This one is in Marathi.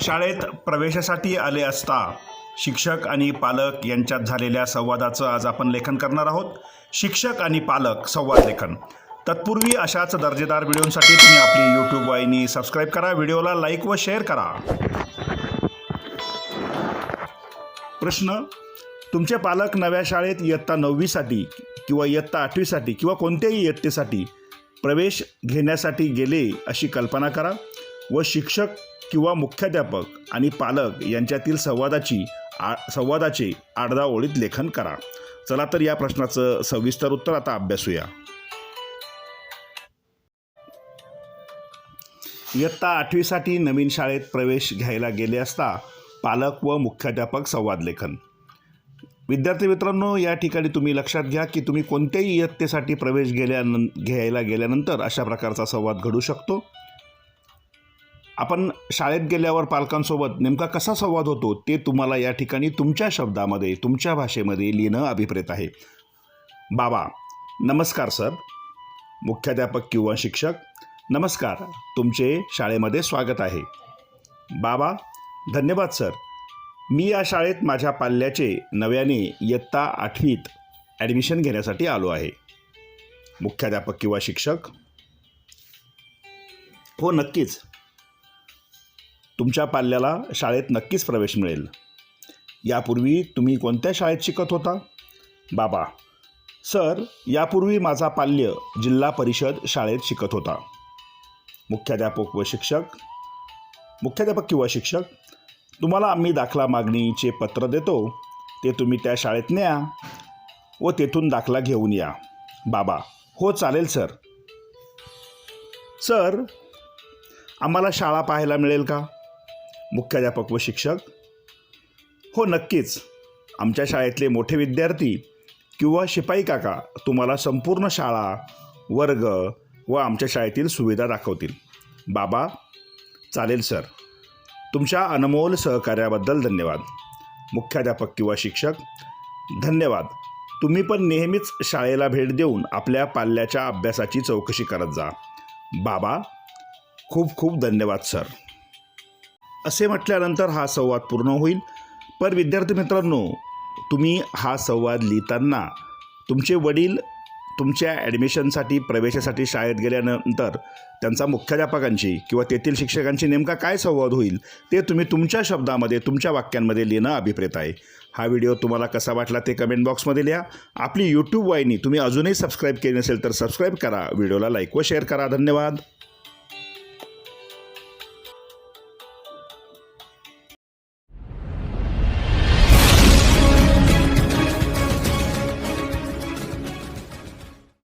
शाळेत प्रवेशासाठी आले असता शिक्षक आणि पालक यांच्यात झालेल्या संवादाचं आज आपण लेखन करणार आहोत. शिक्षक आणि पालक संवाद लेखन. तत्पूर्वी अशाच दर्जेदार व्हिडिओसाठी तुम्ही आपली यूट्यूब वाहिनी सबस्क्राईब करा व्हिडिओला लाईक व शेअर करा. प्रश्न तुमचे पालक नव्या शाळेत इयत्ता नववीसाठी किंवा इयत्ता आठवीसाठी किंवा कोणत्याही इयत्तेसाठी प्रवेश घेण्यासाठी गेले अशी कल्पना करा. व शिक्षक किंवा मुख्याध्यापक आणि पालक यांच्यातील संवादाची आ संवादाचे आडदा ओळीत लेखन करा. चला तर या प्रश्नाचं सविस्तर उत्तर आता अभ्यासूया. इयत्ता आठवीसाठी नवीन शाळेत प्रवेश घ्यायला गेले असता पालक व मुख्याध्यापक संवाद लेखन. विद्यार्थी मित्रांनो या ठिकाणी तुम्ही लक्षात घ्या की तुम्ही कोणत्याही इयत्तेसाठी प्रवेश गेल्यानं घ्यायला गेल्यानंतर अशा प्रकारचा संवाद घडू शकतो. आपण शाळेत गेल्यावर पालकांसोबत नेमका कसा संवाद होतो ते तुम्हाला या ठिकाणी तुमच्या शब्दामध्ये तुमच्या भाषेमध्ये लिहिणं अभिप्रेत आहे. बाबा नमस्कार सर. मुख्याध्यापक किंवा शिक्षक नमस्कार. तुमचे शाळेमध्ये स्वागत आहे. बाबा धन्यवाद सर. मी या शाळेत माझ्या पाल्याचे नव्याने इयत्ता आठवीत ॲडमिशन घेण्यासाठी आलो आहे. मुख्याध्यापक किंवा शिक्षक? हो नक्कीच. तुमच्या पाल्याला शाळेत नक्कीच प्रवेश मिळेल. यापूर्वी तुम्ही कोणत्या शाळेत शिकत होता? बाबा सर यापूर्वी माझा पाल्य जिल्हा परिषद शाळेत शिकत होता. मुख्याध्यापक व शिक्षक मुख्याध्यापक किंवा शिक्षक तुम्हाला आम्ही दाखला मागणीचे पत्र देतो ते तुम्ही त्या शाळेत न्या व तेथून दाखला घेऊन या. बाबा हो चालेल सर. सर आम्हाला शाळा पाहायला मिळेल का? मुख्याध्यापक व शिक्षक? हो नक्कीच. आमच्या शाळेतले मोठे विद्यार्थी किंवा शिपाई काका तुम्हाला संपूर्ण शाळा वर्ग व आमच्या शाळेतील सुविधा दाखवतील. बाबा चालेल सर. तुमच्या अनमोल सहकार्याबद्दल धन्यवाद. मुख्याध्यापक किंवा शिक्षक धन्यवाद. तुम्ही पण नेहमीच शाळेला भेट देऊन आपल्या पाल्याच्या अभ्यासाची चौकशी करत जा. बाबा खूप खूप धन्यवाद सर. असे म्हटल्यानंतर हा संवाद पूर्ण होईल. पर विद्यार्थी मित्रांनो तुम्ही हा संवाद लिहिताना तुमचे वडील तुमच्या ॲडमिशनसाठी प्रवेशासाठी शाळेत गेल्यानंतर त्यांचा मुख्याध्यापकांशी किंवा तेथील शिक्षकांशी नेमका काय संवाद होईल ते तुम्ही तुमच्या शब्दामध्ये तुमच्या वाक्यांमध्ये लिहिणं अभिप्रेत आहे. हा व्हिडिओ तुम्हाला कसा वाटला ते कमेंट बॉक्समध्ये लिहा. आपली यूट्यूब वाहिनी तुम्ही अजूनही सबस्क्राईब केली नसेल तर सबस्क्राईब करा. व्हिडिओला लाईक व शेअर करा. धन्यवाद.